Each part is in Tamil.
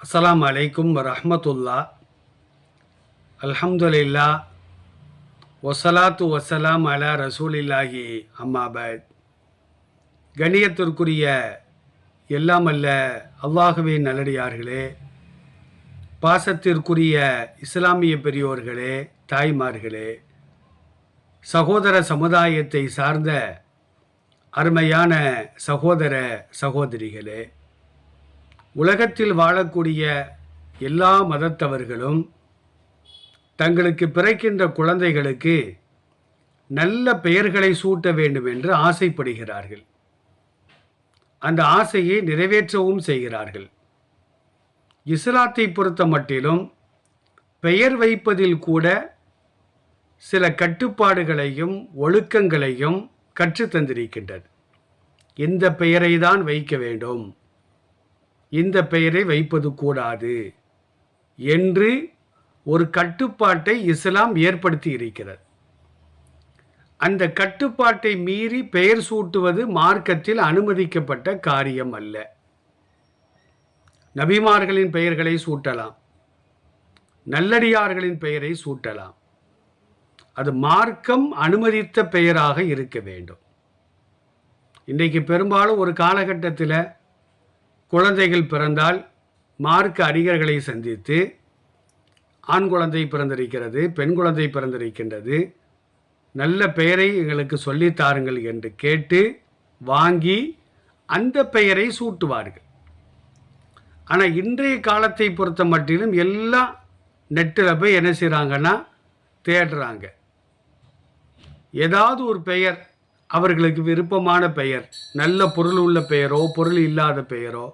அஸ்லாம் அலைக்கும் ரஹமத்துல்லா அல்ஹம்துலில்லா. ஒசலாத்து வசலாம் அலா ரசூலில்லாஹி. அம்மாபத் கணியத்திற்குரிய எல்லாம் அல்ல அல்லாகவே நல்லடியார்களே. பாசத்திற்குரிய இஸ்லாமிய பெரியோர்களே தாய்மார்களே. சகோதர சமுதாயத்தை சார்ந்த அருமையான சகோதர சகோதரிகளே. உலகத்தில் வாழக்கூடிய எல்லா மதத்தவர்களும் தங்களுக்கு பிறக்கின்ற குழந்தைகளுக்கு நல்ல பெயர்களை சூட்ட வேண்டும் என்று ஆசைப்படுகிறார்கள். அந்த ஆசையை நிறைவேற்றவும் செய்கிறார்கள். இஸ்லாத்தை பொறுத்த மட்டிலும் பெயர் வைப்பதில் கூட சில கட்டுப்பாடுகளையும் ஒழுக்கங்களையும் கற்றுத்தந்திருக்கின்றது இந்த பெயரை தான் வைக்க வேண்டும்? இந்த பெயரை வைப்பது கூடாது என்று ஒரு கட்டுப்பாட்டை இஸ்லாம் ஏற்படுத்தி இருக்கிறது. அந்த கட்டுப்பாட்டை மீறி பெயர் சூட்டுவது மார்க்கத்தில் அனுமதிக்கப்பட்ட காரியம் அல்ல. நபிமார்களின் பெயர்களை சூட்டலாம். நல்லடியார்களின் பெயரை சூட்டலாம். அது மார்க்கம் அனுமதித்த பெயராக இருக்க வேண்டும். இன்றைக்கு பெரும்பாலும் ஒரு காலகட்டத்தில் குழந்தைகள் பிறந்தால் மார்க்க அறிஞர்களை சந்தித்து ஆண் குழந்தை பிறந்திருக்கிறது பெண் குழந்தை பிறந்திருக்கின்றது. நல்ல பெயரை எங்களுக்கு சொல்லித் தாருங்கள் என்று கேட்டு வாங்கி அந்த பெயரை சூட்டுவார்கள். ஆனால் இன்றைய காலத்தை பொறுத்த மட்டிலும் எல்லாம் நெட்டில் போய் என்ன செய்கிறாங்கன்னா தேடுறாங்க. ஏதாவது ஒரு பெயர் அவர்களுக்கு விருப்பமான பெயர் நல்ல பொருள் உள்ள பெயரோ பொருள் இல்லாத பெயரோ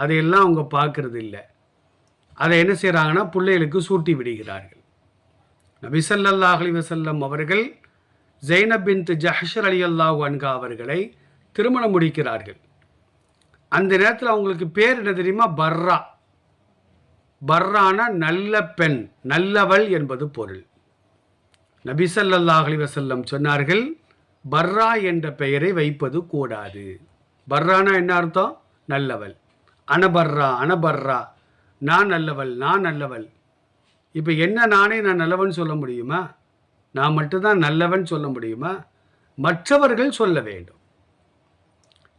அதையெல்லாம் அவங்க பார்க்கறது இல்லை அதை என்ன செய்கிறாங்கன்னா பிள்ளைகளுக்கு சூட்டி விடுகிறார்கள். நபிசல்லா அலி வசல்லம் அவர்கள் ஜெய்னபின் பின் ஜஹஷர் அலி அல்லாஹ் அன்கா அவர்களை திருமணம் முடிக்கிறார்கள். அந்த நேரத்தில் அவங்களுக்கு பேர் என்ன தெரியுமா? பர்ரா. பர்ரானா நல்ல பெண் நல்லவள் என்பது பொருள். நபிசல்லாஹ் அலி வசல்லம் சொன்னார்கள் பர்ரா என்ற பெயரை வைப்பது கூடாது. பர்ரானா என்ன அர்த்தம்? நல்லவள். அனபர்ரா அனபர்ரா நான் நல்லவள் நான் நல்லவள். இப்போ என்ன நானே நான் நல்லவன் சொல்ல முடியுமா? நான் மட்டும்தான் நல்லவன் சொல்ல முடியுமா? மற்றவர்கள் சொல்ல வேண்டும்.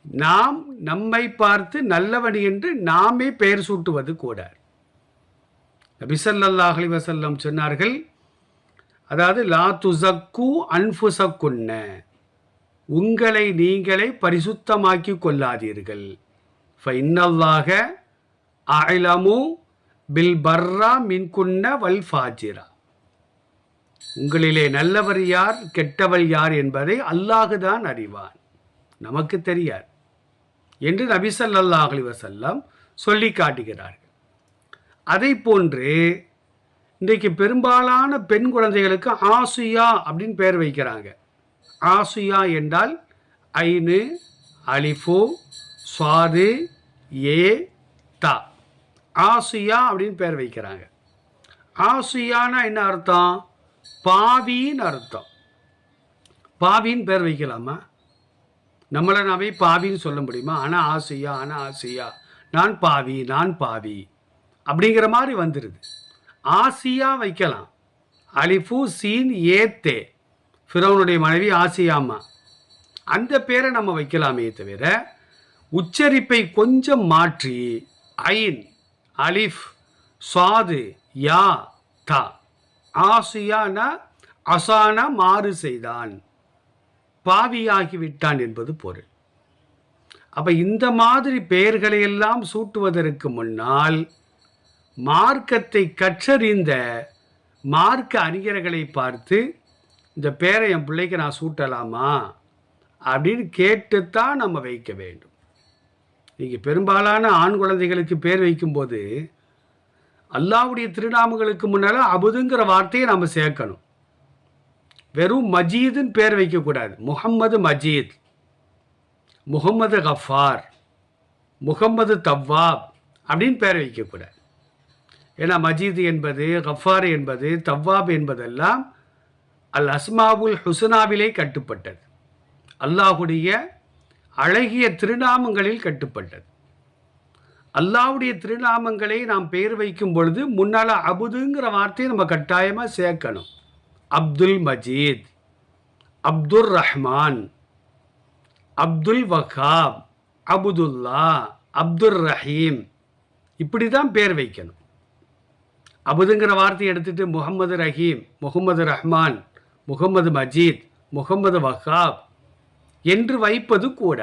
நாம் நம்மை பார்த்து நல்லவன் என்று நாமே பெயர் சூட்டுவது கூட. நபிசல்லாஹலி வசல்லம் சொன்னார்கள் அதாவது லா துசக்கு அன்புசக்குன்ன உங்களை நீங்களே பரிசுத்தமாக்கி கொள்ளாதீர்கள். ஃபைன்னல்லாக அலமு பில் பர்ரா மின்குன்ன வல் ஃபாஜிரா உங்களிலே நல்லவர் யார் கெட்டவள் யார் என்பதை அல்லாஹுதான் அறிவான். நமக்கு தெரியாது. என்று நபிசல்லா அலி வசல்லாம் சொல்லி காட்டுகிறார்கள். அதை போன்று இன்றைக்கு பெரும்பாலான பெண் குழந்தைகளுக்கு ஆசுயா அப்படின்னு பெயர் வைக்கிறாங்க. ஆசுயா என்றால் ஐனு அலிஃபு சுவாது ஏ தா. ஆசியா அப்படின்னு பேர் வைக்கிறாங்க. ஆசியானா என்ன அர்த்தம்? பாவின்னு அர்த்தம். பாவின்னு பேர் வைக்கலாமா? நம்மளை நாமே பாவின்னு சொல்ல முடியுமா? ஆனால் ஆசையா ஆனால் ஆசையா. நான் பாவி நான் பாவி. அப்படிங்கிற மாதிரி வந்துடுது ஆசியா வைக்கலாம். அலிஃபு சீன் ஏத்தே ஃபிரௌனுடைய மனைவி ஆசியாமா அந்த பேரை நம்ம வைக்கலாமே தவிர உச்சரிப்பை கொஞ்சம் மாற்றி ஐன் அலிஃப் சாது யா தா. ஆசியானா அசானா மாறு செய்தான். பாவியாகிவிட்டான் என்பது பொருள். அப்போ இந்த மாதிரி பெயர்களையெல்லாம் சூட்டுவதற்கு முன்னால் மார்க்கத்தை கற்றறிந்த மார்க்க அறிஞர்களை பார்த்து இந்த பேரை என் பிள்ளைக்கு நான் சூட்டலாமா? அப்படின்னு கேட்டுத்தான் நம்ம வைக்க வேண்டும். நீங்கள் பெரும்பாலான ஆண் குழந்தைகளுக்கு பேர் வைக்கும்போது அல்லாவுடைய திருநாமங்களுக்கு முன்னால் அபுதுங்கிற வார்த்தையை நம்ம சேர்க்கணும். வெறும் மஜீதுன்னு பேர் வைக்கக்கூடாது. முகம்மது மஜீத் முகம்மது கஃபார் முகம்மது தவ்வாப் அப்படின்னு பேர் வைக்கக்கூடாது. ஏன்னா மஜீத் என்பது கஃபார் என்பது தவ்வாப் என்பதெல்லாம் அல் அஸ்மாவுல் ஹுசனாவிலே கட்டுப்பட்டது. அல்லாஹுடைய அழகிய திருநாமங்களில் கட்டுப்பட்டது. அல்லாவுடைய திருநாமங்களை நாம் பெயர் வைக்கும் பொழுது முன்னால் அபுதுங்கிற வார்த்தையை நம்ம கட்டாயமாக சேர்க்கணும். அப்துல் மஜீத் அப்துல் ரஹ்மான் அப்துல் வகாப் அபுதுல்லா அப்துல் ரஹீம் இப்படி தான் பேர் வைக்கணும். அபுதுங்கிற வார்த்தையை எடுத்துகிட்டு முகமது ரஹீம் முகமது ரஹ்மான் முகமது மஜீத் முகமது வகாப் என்று வைப்பது கூட.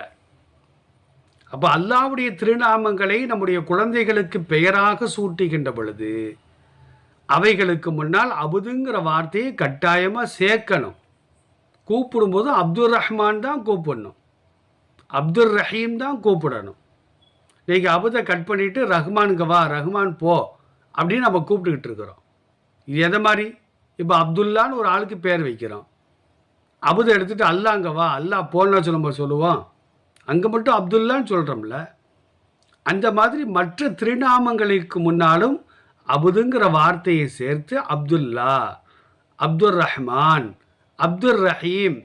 அப்போ அல்லாவுடைய திருநாமங்களை நம்முடைய குழந்தைகளுக்கு பெயராக சூட்டுகின்ற பொழுது அவைகளுக்கு முன்னால் அபுதுங்கிற வார்த்தையை கட்டாயமாக சேர்க்கணும். கூப்பிடும்போது அப்துல் ரஹ்மான் தான் கூப்பிடணும். அப்துல் ரஹீம் தான் கூப்பிடணும். நீங்கள் அபுதை கட் பண்ணிவிட்டு ரஹ்மானுங்க வா ரஹ்மான் போ அப்படின்னு நம்ம கூப்பிட்டுக்கிட்டு இருக்கிறோம். இது எதை மாதிரி? இப்போ அப்துல்லான்னு ஒரு ஆளுக்கு பேர் வைக்கிறோம். அபுதை எடுத்துகிட்டு அல்லா அங்கே வா அல்லா போன்னா சொல்லும்போது சொல்லுவோம் அங்கே மட்டும் அப்துல்லான்னு சொல்கிறோம்ல அந்த மாதிரி மற்ற திருநாமங்களுக்கு முன்னாலும் அபுதுங்கிற வார்த்தையை சேர்த்து அப்துல்லா அப்துல் ரஹ்மான் அப்துல் ரஹீம்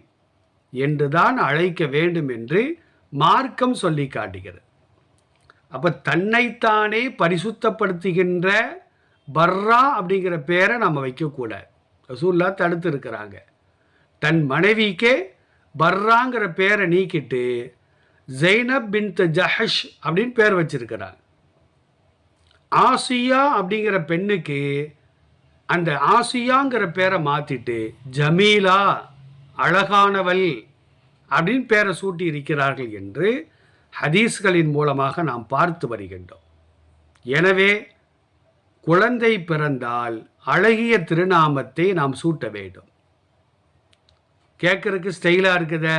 என்று தான் அழைக்க வேண்டும் என்று மார்க்கம் சொல்லி காட்டுகிறது. அப்போ தன்னைத்தானே பரிசுத்தப்படுத்துகின்ற பர்ரா அப்படிங்கிற பேரை நம்ம வைக்கக்கூடாது. ரசூல்லா தடுத்து இருக்கிறாங்க தன் மனைவிக்கே பர்ராங்கிற பேரை நீக்கிட்டு ஜெய்னப் பின் ஜஹஷ் அப்படின்னு பேர் வச்சிருக்கிறார் ஆசியா அப்படிங்கிற பெண்ணுக்கு அந்த ஆசியாங்கிற பேரை மாற்றிட்டு ஜமீலா அழகானவள் அப்படின்னு பேரை சூட்டி இருக்கிறார்கள் என்று ஹதீஸ்களின் மூலமாக நாம் பார்த்து வருகின்றோம். எனவே குழந்தை பிறந்தால் அழகிய திருநாமத்தை நாம் சூட்ட வேண்டும். கேட்குறக்கு ஸ்டைலாக இருக்குத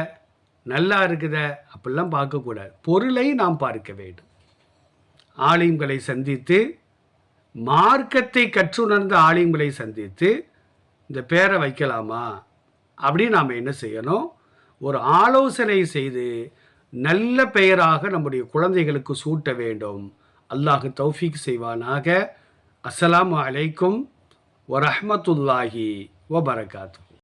நல்லா இருக்குத அப்படிலாம் பார்க்கக்கூடாது. பொருளை நாம் பார்க்க வேண்டும். ஆலிம்களை சந்தித்து மார்க்கத்தை கற்றுணர்ந்த ஆலிம்களை சந்தித்து இந்த பேரை வைக்கலாமா? அப்படின்னு நாம் என்ன செய்யணும்? ஒரு ஆலோசனை செய்து நல்ல பெயராக நம்முடைய குழந்தைகளுக்கு சூட்ட வேண்டும். அல்லாஹ் தௌஃபீக் செய்வானாக. அஸ்லாம் அலைக்கும் வரஹ்மத்துல்லாஹி வபரகாத்து.